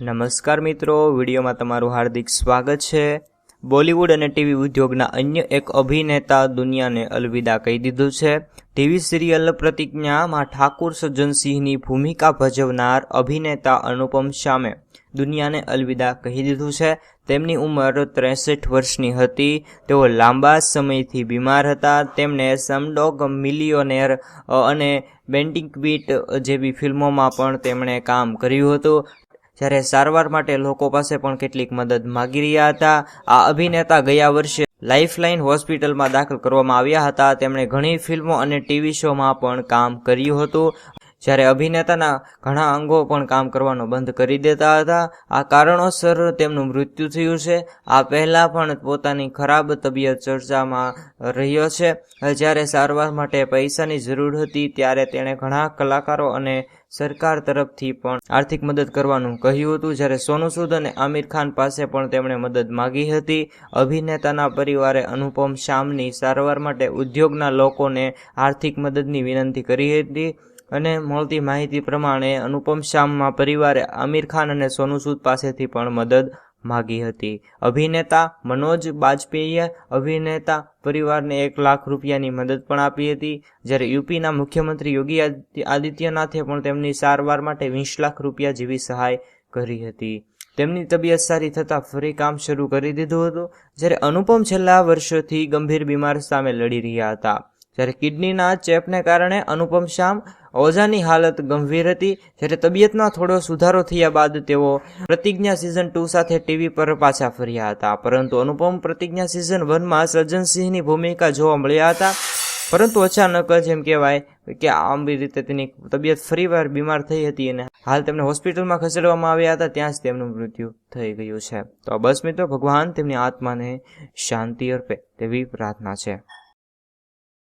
નમસ્કાર મિત્રો, વિડીયોમાં તમારું હાર્દિક સ્વાગત છે. બોલિવૂડ અને ટીવી ઉદ્યોગના અન્ય એક અભિનેતા દુનિયાને અલવિદા કહી દીધું છે. ટીવી સિરિયલ પ્રતિજ્ઞામાં ઠાકુર સજ્જનસિંહની ભૂમિકા ભજવનાર અભિનેતા અનુપમ શામે દુનિયાને અલવિદા કહી દીધું છે. તેમની ઉંમર ત્રેસઠ વર્ષની હતી. તેઓ લાંબા સમયથી બીમાર હતા. તેમણે સમડોગ, મિલિયોનેર અને બેન્ટિંગ બીટ જેવી ફિલ્મોમાં પણ તેમણે કામ કર્યું હતું. જ્યારે સારવાર માટે લોકો પાસે પણ કેટલીક મદદ માગી રહ્યા હતા. આ અભિનેતા ગયા વર્ષે લાઇફલાઇન હોસ્પિટલમાં દાખલ કરવામાં આવ્યા હતા. તેમણે ઘણી ફિલ્મો અને ટીવી શોમાં પણ કામ કર્યું હતું. જ્યારે અભિનેતાના ઘણા અંગો પણ કામ કરવાનું બંધ કરી દેતા હતા. આ કારણોસર તેમનું મૃત્યુ થયું છે. આ પહેલાં પણ પોતાની ખરાબ તબિયત ચર્ચામાં રહ્યો છે. જ્યારે સારવાર માટે પૈસાની જરૂર હતી, ત્યારે તેણે ઘણા કલાકારો અને સરકાર તરફથી પણ આર્થિક મદદ કરવાનું કહ્યું હતું. જ્યારે સોનુ સૂદ અને આમિર ખાન પાસે પણ તેમણે મદદ માગી હતી. અભિનેતાના પરિવારે અનુપમ શામની સારવાર માટે ઉદ્યોગના લોકોને આર્થિક મદદની વિનંતી કરી હતી. અને મળતી માહિતી પ્રમાણે અનુપમ શ્યામમાં પરિવારે આમિર ખાન અને સોનુ સૂદ પાસેથી પણ મદદ માગી હતી. અભિનેતા મનોજ બાજપેયીએ અભિનેતા પરિવારને એક લાખ રૂપિયાની મદદ પણ આપી હતી. જ્યારે યુપીના મુખ્યમંત્રી યોગી આદિત્યનાથે પણ તેમની સારવાર માટે વીસ લાખ રૂપિયા જેવી સહાય કરી હતી. તેમની તબિયત સારી થતાં ફરી કામ શરૂ કરી દીધું હતું. જ્યારે અનુપમ છેલ્લા વર્ષોથી ગંભીર બીમાર સામે લડી રહ્યા હતા. જ્યારે કિડનીના ચેપને કારણે અનુપમ શ્યામ ઓઝાની હાલત ગંભીર હતી. જ્યારે તબિયતમાં થોડો સુધારો થયા બાદ તેઓ પ્રતિજ્ઞા સિઝન ટુ સાથે ટીવી પર પાછા ફર્યા હતા. પરંતુ અનુપમ પ્રતિજ્ઞા સિઝન વનમાં સજ્જનસિંહની ભૂમિકા જોવા મળ્યા હતા. પરંતુ અચાનક જ એમ કહેવાય કે આમ રીતે તેની તબિયત ફરીવાર બીમાર થઈ હતી અને હાલ તેમને હોસ્પિટલમાં ખસેડવામાં આવ્યા હતા. ત્યાં જ તેમનું મૃત્યુ થઈ ગયું છે. તો બસ મિત્રો, ભગવાન તેમની આત્માને શાંતિ અર્પે તેવી પ્રાર્થના છે.